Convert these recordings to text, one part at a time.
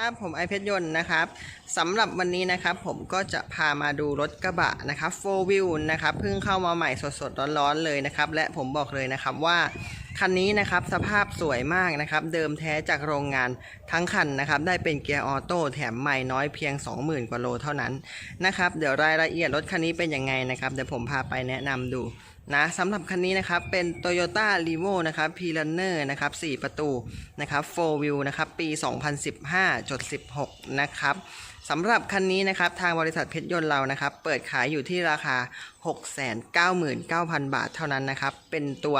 ครับผมไอเพชรยนต์นะครับสำหรับวันนี้นะครับผมก็จะพามาดูรถกระบะนะครับโฟวิวนะครับเพิ่งเข้ามาใหม่สดๆร้อนๆเลยนะครับ และผมบอกเลยนะครับว่าคันนี้นะครับสภาพสวยมากนะครับ เดิมแท้จากโรงงานทั้งคันนะครับ ได้เป็นเกียร์ออโต้แถมใหม่น้อยเพียง 20,000 กว่าโลเท่านั้นนะครับ เดี๋ยวรายละเอียดรถคันนี้เป็นยังไงนะครับ เดี๋ยวผมพาไปแนะนำดู นะสำหรับคันนี้นะครับเป็น Toyota r e v o นะครับ p r u n n e r นะครับ 4 ประตูนะครับ4 Wheel นะครับปี 2015.16 นะครับสำหรับคันนี้นะครับทางบริษัทเพชรยนต์เรานะครับ เปิดขายอยู่ที่ราคา 699,000 บาทเท่านั้นนะครับ เป็นตัว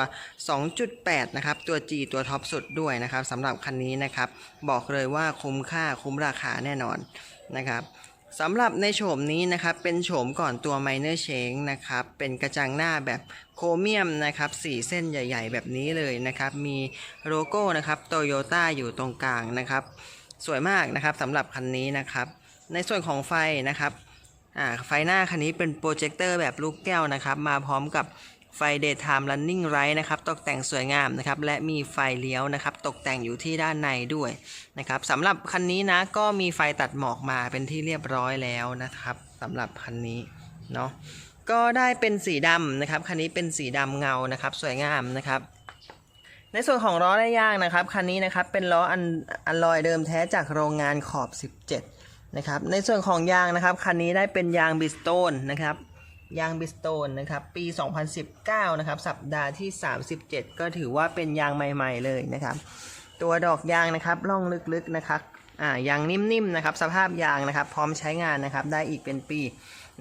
2.8 นะครับ ตัว G ตัวท็อปสุดด้วยนะครับสำหรับคันนี้นะครับ บอกเลยว่าคุ้มค่าคุ้มราคาแน่นอนนะครับ สำหรับในโฉมนี้นะครับ เป็นโฉมก่อนตัว Minor Change นะครับ เป็นกระจังหน้าแบบโครเมียมนะครับสีเส้นใหญ่ ๆ แบบนี้เลยนะครับ มีโลโก้นะครับโตโยต้าอยู่ตรงกลางนะครับ สวยมากนะครับสำหรับคันนี้นะครับ ในส่วนของไฟนะครับไฟหน้าคันนี้เป็นโปรเจคเตอร์แบบลูกแก้วนะครับ มาพร้อมกับ ไฟ daytime running light นะครับตกแต่งสวยงามนะครับและมีไฟเลี้ยวนะครับตกแต่งอยู่ที่ด้านในด้วยนะครับสำหรับคันนี้นะก็มีไฟตัดหมอกมาเป็นที่เรียบร้อยแล้วนะครับสำหรับคันนี้เนาะก็ได้เป็นสีดำนะครับคันนี้เป็นสีดำเงานะครับสวยงามนะครับในส่วนของล้อและยางนะครับคันนี้นะครับเป็นล้ออันอันลอยเดิมแท้จากโรงงานขอบ 17นะครับในส่วนของยางนะครับคันนี้ได้เป็นยางบิสโตนนะครับ ยางบิสโตนนะครับปี 2019 นะครับสัปดาห์ที่ 37 ก็ถือว่าเป็นยางใหม่ ๆ เลยนะครับ ตัวดอกยางนะครับร่องลึกๆนะครับอ่ายางนิ่มๆนะครับสภาพยางนะครับ พร้อมใช้งานนะครับได้อีกเป็นปี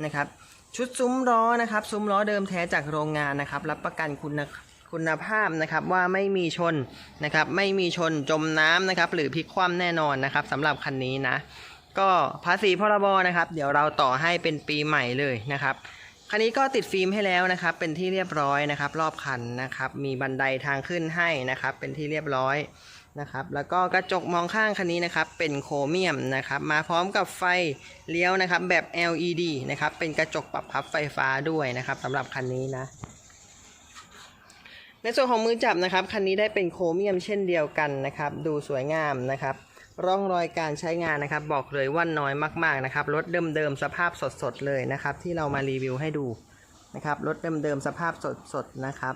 นะครับ ชุดซุ้มล้อนะครับ ซุ้มล้อเดิมแท้จากโรงงานนะครับ รับประกันคุณคุณภาพนะครับว่าไม่มีชนนะครับ ไม่มีชนจมน้ำนะครับ หรือพลิกคว่ำแน่นอนนะครับสำหรับคันนี้นะ ก็ภาษีพรบนะครับ เดี๋ยวเราต่อให้เป็นปีใหม่เลยนะครับ คันนี้ก็ติดฟิล์มให้แล้วนะครับ เป็นที่เรียบร้อยนะครับ รอบคันนะครับ มีบันไดทางขึ้นให้นะครับ เป็นที่เรียบร้อยนะครับ แล้วก็กระจกมองข้างคันนี้นะครับ เป็นโครเมียมนะครับ มาพร้อมกับไฟเลี้ยวนะครับ แบบ LED นะครับ เป็นกระจกปรับพับไฟฟ้าด้วยนะครับสำหรับคันนี้นะในส่วนของมือจับนะครับคันนี้ได้เป็นโครเมียมเช่นเดียวกันนะครับ ดูสวยงามนะครับ ร่องรอยการใช้งานนะครับ บอกเลยว่าน้อยมาก ๆนะครับ รถเดิมๆสภาพสดๆเลยนะครับ ที่เรามารีวิวให้ดูนะครับ รถเดิมๆสภาพสดๆนะครับ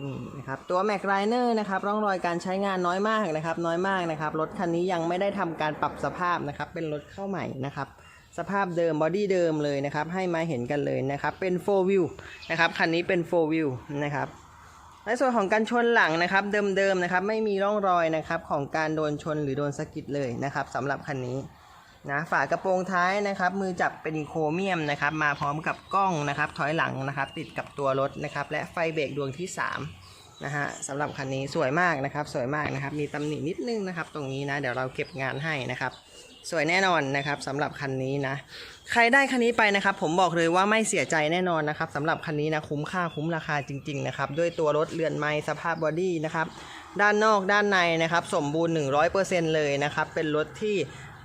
นี่นะครับตัวแม็กไรเนอร์นะครับร่องรอยการใช้งานน้อยมากนะครับ น้อยมากนะครับ รถคันนี้ยังไม่ได้ทำการปรับสภาพนะครับ เป็นรถเข้าใหม่นะครับ สภาพเดิมบอดี้เดิมเลยนะครับ ให้มาเห็นกันเลยนะครับ เป็น 4 wheel นะครับ คันนี้เป็น 4 wheel นะครับ ในส่วนของการชนหลังนะครับเดิมๆนะครับไม่มีร่องรอยนะครับของการโดนชนหรือโดนสะกิดเลยนะครับสำหรับคันนี้นะฝากระโปรงท้ายนะครับ มือจับเป็นโครเมียมนะครับ มาพร้อมกับกล้องนะครับ ถอยหลังนะครับ ติดกับตัวรถนะครับ และไฟเบรกดวงที่ 3 นะฮะสำหรับคันนี้สวยมากนะครับ สวยมากนะครับ มีตำหนินิดนึงนะครับ ตรงนี้นะ เดี๋ยวเราเก็บงานให้นะครับ สวยแน่นอนนะครับสำหรับคันนี้นะ ใครได้คันนี้ไปนะครับ ผมบอกเลยว่าไม่เสียใจแน่นอนนะครับสำหรับคันนี้นะคุ้มค่าคุ้มราคาจริง ๆ นะครับ ด้วยตัวรถเรือนไม้สภาพบอดี้นะครับ ด้านนอกด้านในนะครับ สมบูรณ์ 100%เลยนะครับ เป็นรถที่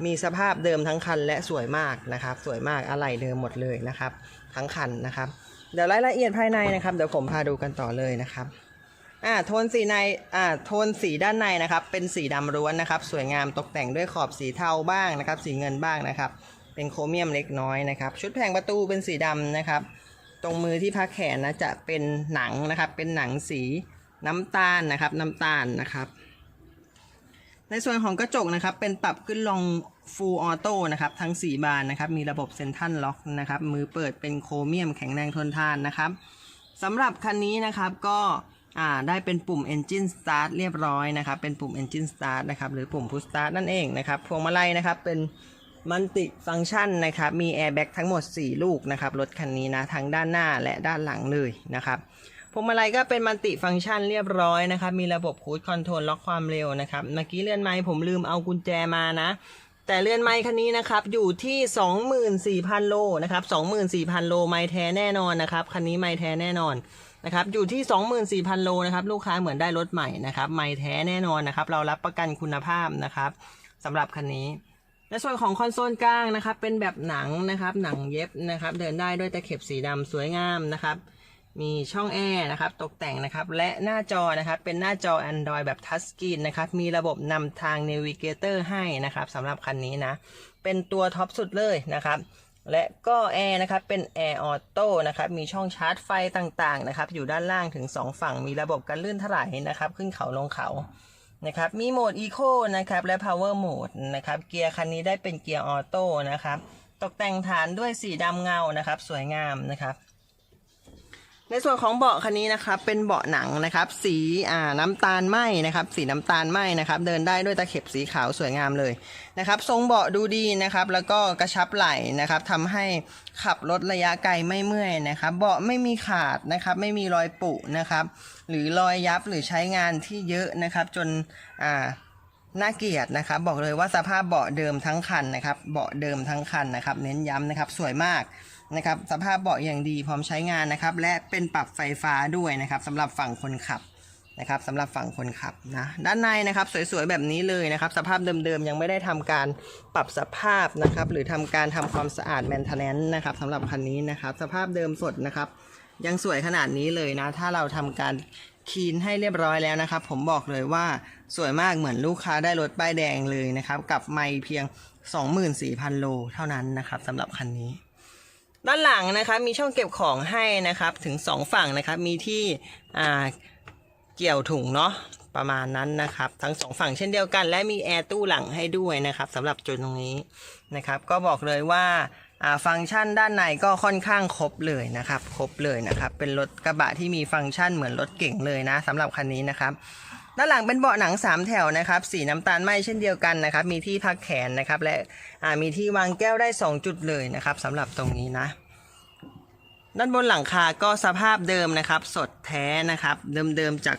มีสภาพเดิมทั้งคันและสวยมากนะครับ สวยมากอะไหล่เดิมหมดเลยนะครับ ทั้งคันนะครับ เดี๋ยวรายละเอียดภายในนะครับ เดี๋ยวผมพาดูกันต่อเลยนะครับ อ่าโทนสีในอ่าโทนสีด้านในนะครับ เป็นสีดำล้วนนะครับ สวยงามตกแต่งด้วยขอบสีเทาบ้างนะครับ สีเงินบ้างนะครับ เป็นโครเมียมเล็กน้อยนะครับ ชุดแผงประตูเป็นสีดำนะครับ ตรงมือที่พักแขนนะจะเป็นหนังนะครับ เป็นหนังสีน้ำตาลนะครับ น้ำตาลนะครับ ในส่วนของกระจกนะครับ เป็นปรับขึ้นลง Full Auto นะครับ ทั้ง 4 บานนะครับ มีระบบเซนทันล็อกนะครับ มือเปิดเป็นโครเมียมแข็งแรงทนทานนะครับสำหรับคันนี้นะครับก็ อ่าได้เป็นปุ่ม Engine Start เรียบร้อยนะครับ เป็นปุ่ม Engine Start นะครับ หรือปุ่ม Push Start นั่นเองนะครับ พวงมาลัยนะครับ เป็นมัลติฟัง c t ชันนะครับ มีแอร์แบ็กทั้งหมด 4 ลูกนะครับ รถคันนี้นะ ทั้งด้านหน้าและด้านหลังเลยนะครับ พวงมาลัยก็เป็นมัลติฟัง c t ชันเรียบร้อยนะครับ มีระบบคูดคอนโทรลล็อกความเร็วนะครับ เมื่อกี้เลื่อนไม้ผมลืมเอากุญแจมานะแต่เลื่อนไม้คันนี้นะครับอยู่ที่ 24,000 โลนะครับ 24,000 โลไม้แท้แน่นอนนะครับ คันนี้ไม้แท้แน่นอน นะครับอยู่ที่ 24,000 โลนะครับลูกค้าเหมือนได้รถใหม่นะครับไม้แท้แน่นอนนะครับ เรารับประกันคุณภาพนะครับสำหรับคันนี้ในส่วนของคอนโซลกลางนะครับ เป็นแบบหนังนะครับ หนังเย็บนะครับ เดินได้ด้วยตะเข็บสีดำสวยงามนะครับ มีช่องแอร์นะครับ ตกแต่งนะครับ และหน้าจอนะครับ เป็นหน้าจอ Android แบบทัชสกรีนนะครับ มีระบบนำทาง Navigator ให้นะครับสำหรับคันนี้นะ เป็นตัวท็อปสุดเลยนะครับ และก็แอร์นะครับเป็นแอร์ออโต้นะครับมีช่องชาร์จไฟต่างๆนะครับอยู่ด้านล่างถึง 2 ฝั่งมีระบบการลื่นถลายนะครับขึ้นเขาลงเขานะครับมีโหมด Eco นะครับและ Power Mode นะครับเกียร์คันนี้ได้เป็นเกียร์ออโต้นะครับตกแต่งฐานด้วยสีดำเงานะครับสวยงามนะครับ ในส่วนของเบาะคันนี้นะครับเป็นเบาะหนังนะครับ สีอ่าน้ำตาลไหมนะครับ สีน้ำตาลไหมนะครับ เดินได้ด้วยตะเข็บสีขาวสวยงามเลยนะครับ ทรงเบาะดูดีนะครับ แล้วก็กระชับไหล่นะครับทำให้ขับรถระยะไกลไม่เมื่อยนะครับ เบาะไม่มีขาดนะครับ ไม่มีรอยปุนะครับ หรือรอยยับหรือใช้งานที่เยอะนะครับ จนอ่าน่าเกลียดนะครับ บอกเลยว่าสภาพเบาะเดิมทั้งคันนะครับ เบาะเดิมทั้งคันนะครับ เน้นย้ำนะครับ สวยมาก นะครับสภาพเบาะอย่างดีพร้อมใช้งานนะครับ และเป็นปรับไฟฟ้าด้วยนะครับสำหรับฝั่งคนขับนะครับสำหรับฝั่งคนขับนะด้านในนะครับสวยๆแบบนี้เลยนะครับ สภาพเดิมๆยังไม่ได้ทำการปรับสภาพนะครับ หรือทำการทำความสะอาดแมนเทนแนนนะครับสำหรับคันนี้นะครับ สภาพเดิมสดนะครับ ยังสวยขนาดนี้เลยนะ ถ้าเราทำการคีนให้เรียบร้อยแล้วนะครับ ผมบอกเลยว่าสวยมากเหมือนลูกค้าได้รถป้ายแดงเลยนะครับ กับไม่เพียง 24,000 โลเท่านั้นนะครับสำหรับคันนี้ ด้านหลังนะครับมีช่องเก็บของให้นะครับถึง 2 ฝั่งนะครับมีที่เกี่ยวถุงเนาะประมาณนั้นนะครับ ทั้งสองฝั่งเช่นเดียวกัน และมีแอร์ตู้หลังให้ด้วยนะครับสำหรับจุดตรงนี้นะครับ ก็บอกเลยว่าอ่าฟังก์ชันด้านในก็ค่อนข้างครบเลยนะครับ ครบเลยนะครับ เป็นรถกระบะที่มีฟังก์ชันเหมือนรถเก่งเลยนะสำหรับคันนี้นะครับ ด้านหลังเป็นเบาะหนัง 3 แถวนะครับ สีน้ำตาลไหมเช่นเดียวกันนะครับ มีที่พักแขนนะครับ และมีที่วางแก้วได้ 2 จุดเลยนะครับสำหรับตรงนี้นะด้านบนหลังคาก็สภาพเดิมนะครับ สดแท้นะครับ เดิมๆจาก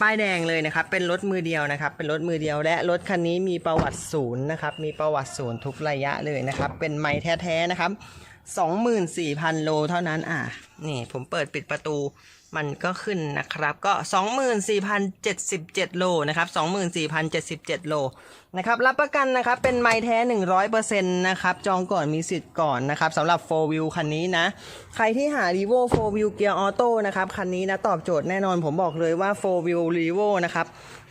ป้ายแดงเลยนะครับ เป็นรถมือเดียวนะครับ เป็นรถมือเดียว และรถคันนี้มีประวัติศูนย์นะครับ มีประวัติศูนย์ทุกระยะเลยนะครับ เป็นไม้แท้ๆนะครับ 24,000 โลเท่านั้นอะนี่ผมเปิดปิดประตู มันก็ขึ้นนะครับ ก็ 24,077 โลนะครับ 24,077 โลนะครับ รับประกันนะครับ เป็นไม้แท้ 100%นะครับ จองก่อนมีสิทธิ์ก่อนนะครับสำหรับ 4 Wheel คันนี้นะ ใครที่หา r e v o 4 Wheel Gear Auto นะครับ คันนี้นะ ตอบโจทย์แน่นอนผมบอกเลยว่า 4 Wheel r e v o นะครับ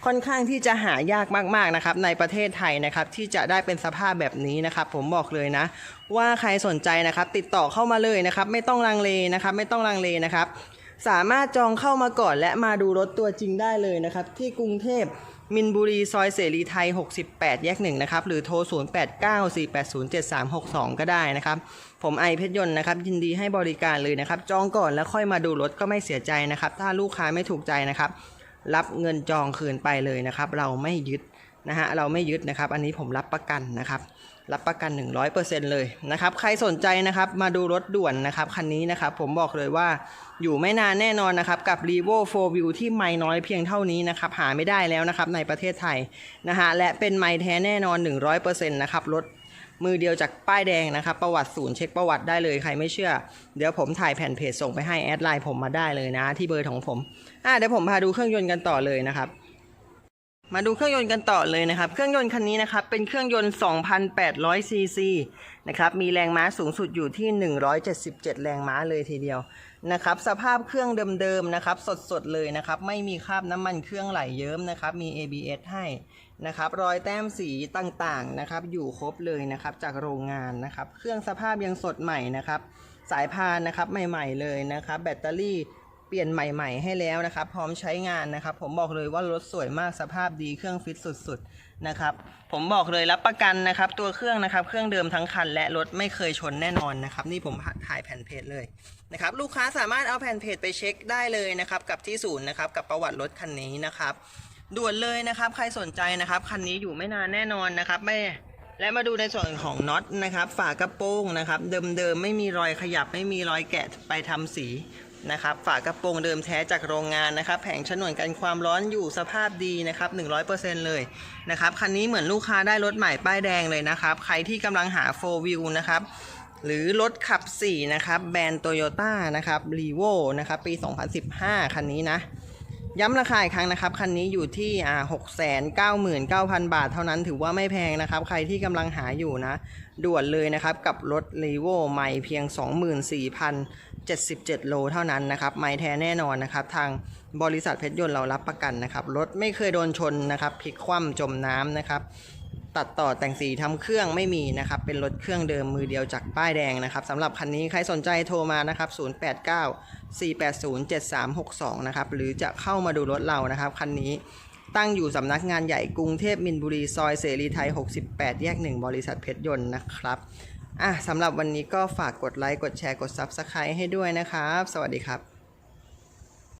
ค่อนข้างที่จะหายากมาก ๆ นะครับ ในประเทศไทยนะครับ ที่จะได้เป็นสภาพแบบนี้นะครับ ผมบอกเลยนะ ว่าใครสนใจนะครับ ติดต่อเข้ามาเลยนะครับ ไม่ต้องลังเลนะครับ ไม่ต้องลังเลนะครับ สามารถจองเข้ามาก่อนและมาดูรถตัวจริงได้เลยนะครับ ที่กรุงเทพมินบุรีซอยเสรีไทย 68 แยกหนึ่งนะครับ หรือโทร 0894807362 ก็ได้นะครับ ผมไอเพชรยนต์นะครับ ยินดีให้บริการเลยนะครับ จองก่อนแล้วค่อยมาดูรถก็ไม่เสียใจนะครับ ถ้าลูกค้าไม่ถูกใจนะครับ รับเงินจองคืนไปเลยนะครับ เราไม่ยึดนะฮะเราไม่ยึดนะครับ อันนี้ผมรับประกันนะครับ รับประกัน 100%เลยนะครับใครสนใจนะครับมาดูรถด่วนนะครับคันนี้นะครับผมบอกเลยว่าอยู่ไม่นานแน่นอนนะครับกับ r e v o 4 View ที่ไม่น้อยเพียงเท่านี้นะครับหาไม่ได้แล้วนะครับในประเทศไทยนะฮะและเป็นไม้แท้แน่นอน 100%นะครับรถมือเดียวจากป้ายแดงนะครับ ประวัติศูนย์เช็คประวัติได้เลยใครไม่เชื่อ เดี๋ยวผมถ่ายแผ่นเพจส่งไปให้แอดไลน์ผมมาได้เลยนะ ที่เบอร์ของผมอะเดี๋ยวผมพาดูเครื่องยนต์กันต่อเลยนะครับ มาดูเครื่องยนต์กันต่อเลยนะครับ เครื่องยนต์คันนี้นะครับ เป็นเครื่องยนต์ 2,800 ซีซีนะครับ มีแรงม้าสูงสุดอยู่ที่ 177 แรงม้าเลยทีเดียวนะครับ สภาพเครื่องเดิมๆนะครับ สดๆเลยนะครับ ไม่มีคราบน้ำมันเครื่องไหลเยิ้มนะครับ มี ABS ให้นะครับ รอยแต้มสีต่างๆนะครับ อยู่ครบเลยนะครับจากโรงงานนะครับ เครื่องสภาพยังสดใหม่นะครับ สายพานนะครับใหม่ๆเลยนะครับ แบตเตอรี่ เปลี่ยนใหม่ๆให้แล้วนะครับ พร้อมใช้งานนะครับ ผมบอกเลยว่ารถสวยมากสภาพดีเครื่องฟิตสุดๆนะครับผมบอกเลยรับประกันนะครับ ตัวเครื่องนะครับ เครื่องเดิมทั้งคัน และรถไม่เคยชนแน่นอนนะครับ นี่ผมถ่ายแผ่นเพจเลยนะครับลูกค้าสามารถเอาแผ่นเพจไปเช็คได้เลยนะครับกับที่ศูนย์นะครับกับประวัติรถคันนี้นะครับด่วนเลยนะครับ ใครสนใจนะครับคันนี้อยู่ไม่นานแน่นอนนะครับไม่และมาดูในส่วนของน็อตนะครับ ฝากระโปรงนะครับ เดิมๆไม่มีรอยขยับไม่มีรอยแกะไปทำสี นะครับฝากระโปรงเดิมแท้จากโรงงานนะครับแผงฉนวนกันความร้อนอยู่สภาพดีนะครับ 100%เลยนะครับคันนี้เหมือนลูกค้าได้รถใหม่ป้ายแดงเลยนะครับ ใครที่กำลังหา 4 wheel นะครับหรือรถขับ 4 นะครับ แบรนด์โตโยต้านะครับรีโวนะครับ ปี 2015 คันนี้นะ ย้ำราคาอีกครั้งนะครับ คันนี้อยู่ที่อ่าหกแสนเก้าหมื่นเก้าพันบาทเท่านั้นถือว่าไม่แพงนะครับ ใครที่กำลังหาอยู่นะ ด่วนเลยนะครับ กับรถ r e v o ใหม่เพียง 24,000 77 โลเท่านั้นนะครับไม่แท้แน่นอนนะครับ ทางบริษัทเพชรยนต์เรารับประกันนะครับ รถไม่เคยโดนชนนะครับพลิกคว่ำจมน้ำนะครับตัดต่อแต่งสีทำเครื่องไม่มีนะครับ เป็นรถเครื่องเดิมมือเดียวจากป้ายแดงนะครับสำหรับคันนี้ใครสนใจโทรมานะครับ 089 480 7362 นะครับ หรือจะเข้ามาดูรถเรานะครับ คันนี้ตั้งอยู่สำนักงานใหญ่กรุงเทพมินบุรี ซอยเสรีไทย 68 แยก 1 บริษัทเพชรยนต์นะครับ อะสำหรับวันนี้ก็ฝากกดไลค์ กดแชร์ กด Subscribe ให้ด้วยนะครับ สวัสดีครับ